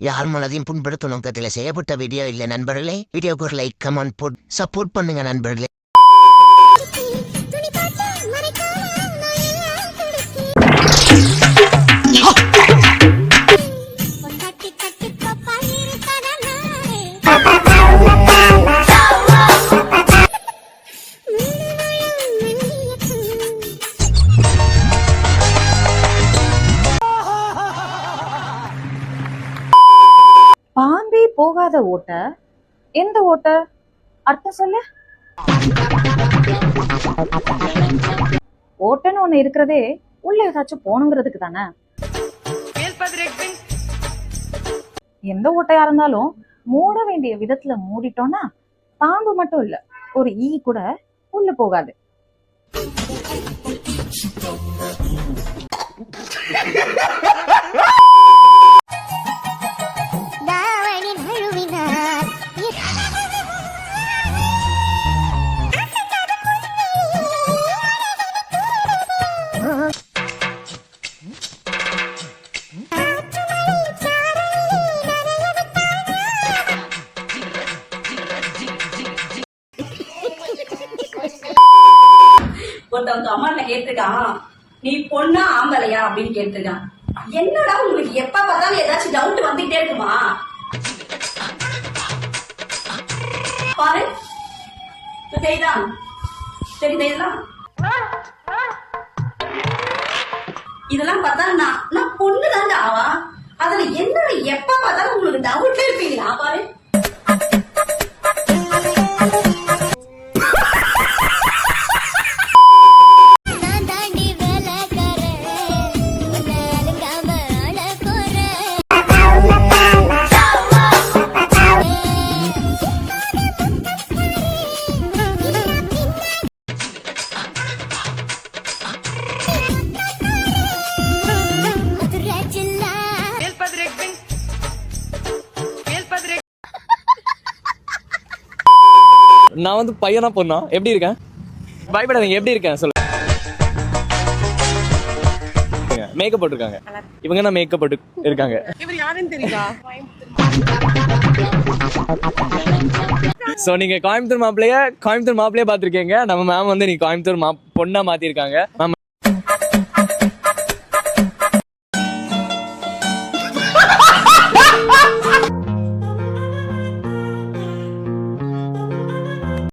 யார் மனதையும் புண்படுத்தும் நோக்கத்தில் செய்யப்பட்ட வீடியோ இல்லை நண்பர்களே. வீடியோக்கு ஒரு லைக் கமெண்ட் போட் சப்போர்ட் பண்ணுங்க நண்பர்களே. போகாத ஓட்ட. எந்த ஓட்ட? அர்த்தம் சொல்லு. ஓட்டன்னு ஒண்ணு இருக்கிறதே உள்ள ஏதாச்சும் போகணுங்கிறதுக்கு தானே. எந்த ஓட்டையா இருந்தாலும் மூட வேண்டிய விதத்துல மூடிட்டோம்னா பாம்பு மட்டும் இல்ல ஒரு ஈ கூட உள்ள போகாது. ஒருத்தவங்க அம்மாட்ட கேட்டிருக்கான் நீ பொண்ணா ஆம்பளையா? அப்படின்னு கேட்டிருக்கான். என்னடா உங்களுக்கு எப்ப பார்த்தாலும் ஏதாச்சும் டவுட் வந்துட்டே இருக்குமா? பாரு. இப்ப தெரியுதா சரி தெரியுதா இதெல்லாம் பார்த்தா நான் நான் பொண்ணு தான்டா ஆவா அதுல என்ன எப்ப பார்த்தாலும் உங்களுக்கு டவுட்ல இருப்பீங்களா அவாவே நான் வந்து பையனா பொண்ணா? எப்படி இருக்கேன்? பயப்படாதீங்க எப்படி இருக்கேன்? சொல்லு. மேக்கப் போட்டிருக்காங்க. இவங்க என்ன மேக்கப் போட்டு இருக்காங்க? இவர் யாருன்னு தெரியுதா? சோ நீங்க கோயம்புத்தூர் மாப்பிளைய கோயம்புத்தூர் மாப்பிளைய பாத்திருக்கீங்க நம்ம மேம் வந்து நீ கோயம்புத்தூர் மா பொண்ணா மாத்திருக்காங்க. மேம்